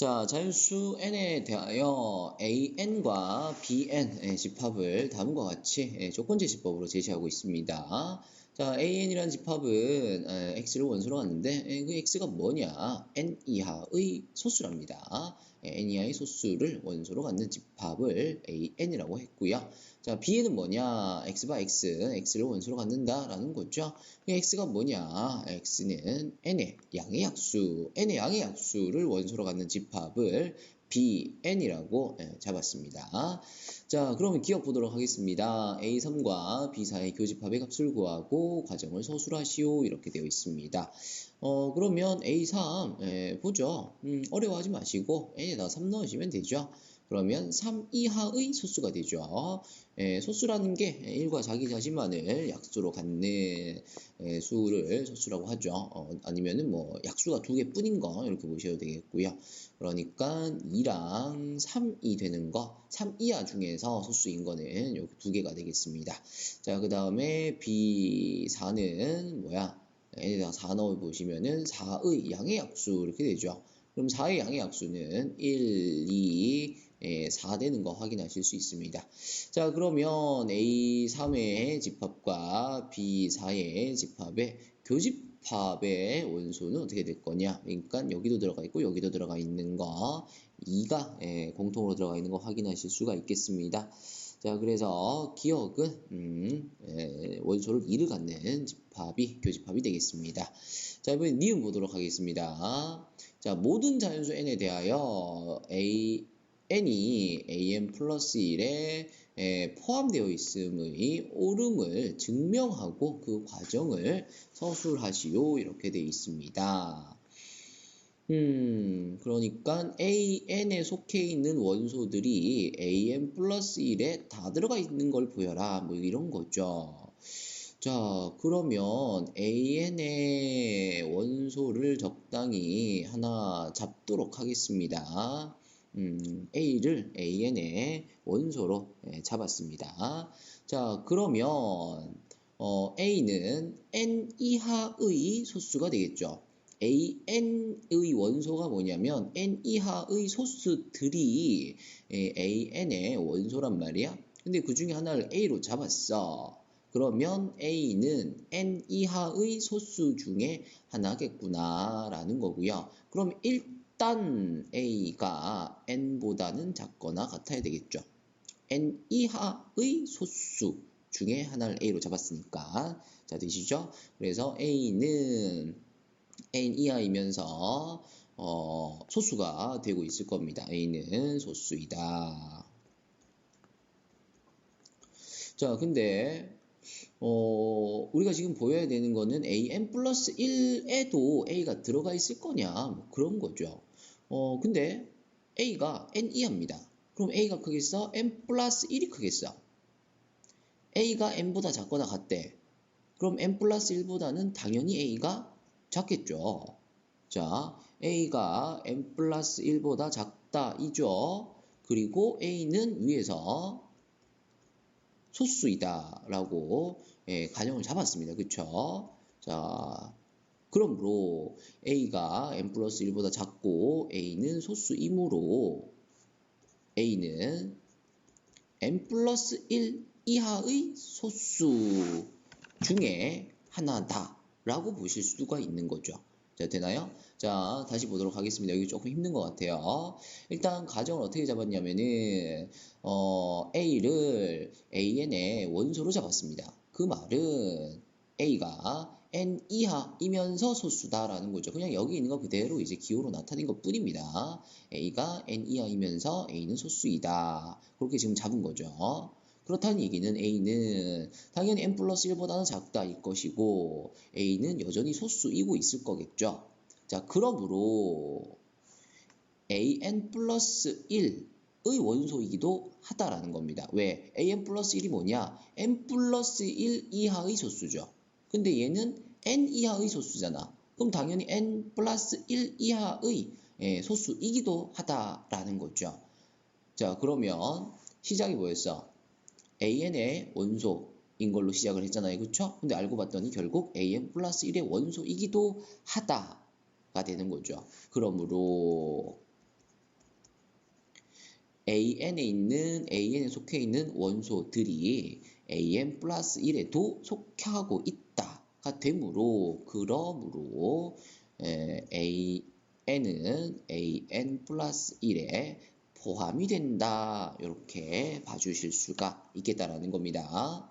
자, 자연수 n에 대하여 an과 bn의 집합을 다음과 같이 예, 조건제 집법으로 제시하고 있습니다. 자, an이라는 집합은 에, x를 원소로 갖는데 에, 그 x가 뭐냐? n 이하의 소수랍니다. 에, n 이하의 소수를 원소로 갖는 집합을 an이라고 했고요. 자, b는 뭐냐? x 바 x, x를 원소로 갖는다라는 거죠. 그 x가 뭐냐? x는 n의 양의 약수, n의 양의 약수를 원소로 갖는 집합을 bn이라고 예, 잡았습니다. 자, 그러면 기억 보도록 하겠습니다. a3과 b4의 교집합의 값을 구하고 과정을 서술하시오 이렇게 되어 있습니다. 어, 그러면 a3 예, 보죠. 음, 어려워하지 마시고 n에다 3 넣으시면 되죠. 그러면 3 이하의 소수가 되죠. 예, 소수라는 게 1과 자기 자신만을 약수로 갖는 예, 수를 소수라고 하죠. 어, 아니면은 뭐 약수가 두 개뿐인 거 이렇게 보셔도 되겠고요. 그러니까 2랑 3이 되는 거, 3 이하 중에서 소수인 거는 여기 두 개가 되겠습니다. 자, 그 다음에 B4는 뭐야? N에다가 4 넣어 보시면은 4의 양의 약수 이렇게 되죠. 그럼 4의 양의 약수는 1, 2, 예, 4 되는 거 확인하실 수 있습니다. 자, 그러면 A3의 집합과 B4의 집합의 교집합의 원소는 어떻게 될 거냐? 그러니까 여기도 들어가 있고 여기도 들어가 있는 거 2가 예, 공통으로 들어가 있는 거 확인하실 수가 있겠습니다. 자, 그래서 기억은 음, 예, 원소를 2를 갖는 집 합이 교집합이 되겠습니다. 자, 이번엔 니은 보도록 하겠습니다. 자, 모든 자연수 n에 대하여 a n이 an 플러스 1에 포함되어 있음의 옳음을 증명하고 그 과정을 서술하시오 이렇게 되어 있습니다. 음, 그러니까 an에 속해 있는 원소들이 an 플러스 1에 다 들어가 있는 걸 보여라 뭐 이런 거죠. 자, 그러면 an의 원소를 적당히 하나 잡도록 하겠습니다. 음, a를 an의 원소로 예, 잡았습니다. 자, 그러면 어, a는 n 이하의 소수가 되겠죠. an의 원소가 뭐냐면 n 이하의 소수들이 예, an의 원소란 말이야. 근데 그 중에 하나를 a로 잡았어. 그러면 a는 n 이하의 소수 중에 하나겠구나라는 거고요. 그럼 일 일단 a가 n보다는 작거나 같아야 되겠죠. n 이하의 소수 중에 하나를 a로 잡았으니까 자 되시죠? 그래서 a는 n 이하이면서 어, 소수가 되고 있을 겁니다. a는 소수이다. 자 근데 어, 우리가 지금 보여야 되는 거는 an 플러스 1에도 a가 들어가 있을 거냐 뭐 그런 거죠. 어, 근데 A가 N 이하입니다. 그럼 A가 크겠어? N 플러스 1이 크겠어? A가 N보다 작거나 같대. 그럼 N 플러스 1보다는 당연히 A가 작겠죠. 자, A가 N 플러스 1보다 작다, 이죠. 그리고 A는 위에서 소수이다, 라고, 예, 가정을 잡았습니다. 그쵸? 자, 그러므로 a가 n 플러스 1보다 작고 a는 소수이므로 a는 n 플러스 1 이하의 소수 중에 하나다 라고 보실 수가 있는 거죠. 자, 되나요? 자, 다시 보도록 하겠습니다. 여기 조금 힘든 것 같아요. 일단 가정을 어떻게 잡았냐면은 어, a를 an의 원소로 잡았습니다. 그 말은 a가 n 이하이면서 소수다라는 거죠. 그냥 여기 있는 거 그대로 이제 기호로 나타낸 것 뿐입니다. a가 n 이하이면서 a는 소수이다. 그렇게 지금 잡은 거죠. 그렇다는 얘기는 a는 당연히 n 플러스 1보다는 작다 일 것이고 a는 여전히 소수이고 있을 거겠죠. 자, 그러므로 an 플러스 1의 원소이기도 하다라는 겁니다. 왜? an 플러스 1이 뭐냐? n 플러스 1 이하의 소수죠. 근데 얘는 n 이하의 소수잖아. 그럼 당연히 n 플러스 1 이하의 예, 소수이기도 하다라는 거죠. 자, 그러면 시작이 뭐였어? An의 원소인 걸로 시작을 했잖아요. 그쵸? 근데 알고 봤더니 결국 an 플러스 1의 원소이기도 하다가 되는 거죠. 그러므로 AN에 있는 AN에 속해 있는 원소들이 AN 플러스 1에도 속하고 있다가 되므로 그러므로 에, AN은 AN 플러스 1에 포함이 된다 이렇게 봐주실 수가 있겠다라는 겁니다.